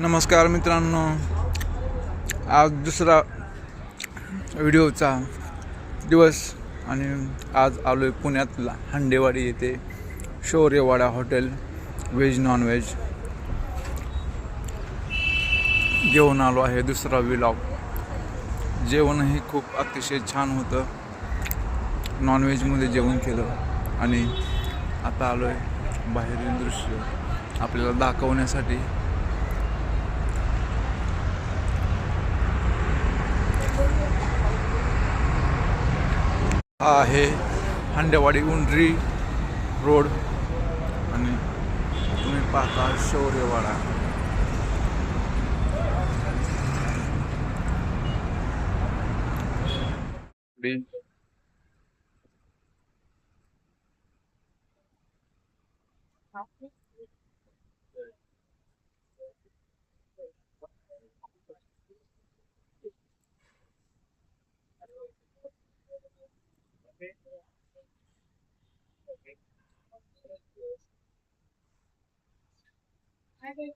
नमस्कार मित्रांनो. आज दुसरा व्हिडिओचा दिवस आणि आज आलो आहे पुण्यातला. हंडेवाडी येथे Shauryawada hotel veg non veg घेऊन आलो आहे दुसरा विलॉग जेवणही खूप अतिशय छान होतं. नॉनव्हेजमध्ये जेवण केलं आणि आता आलो आहे बाहेरील दृश्य आपल्याला दाखवण्यासाठी. हा आहे हंडेवाडी उंड्री रोड. आणि तुम्ही पाहता शौर्यवाडा. I don't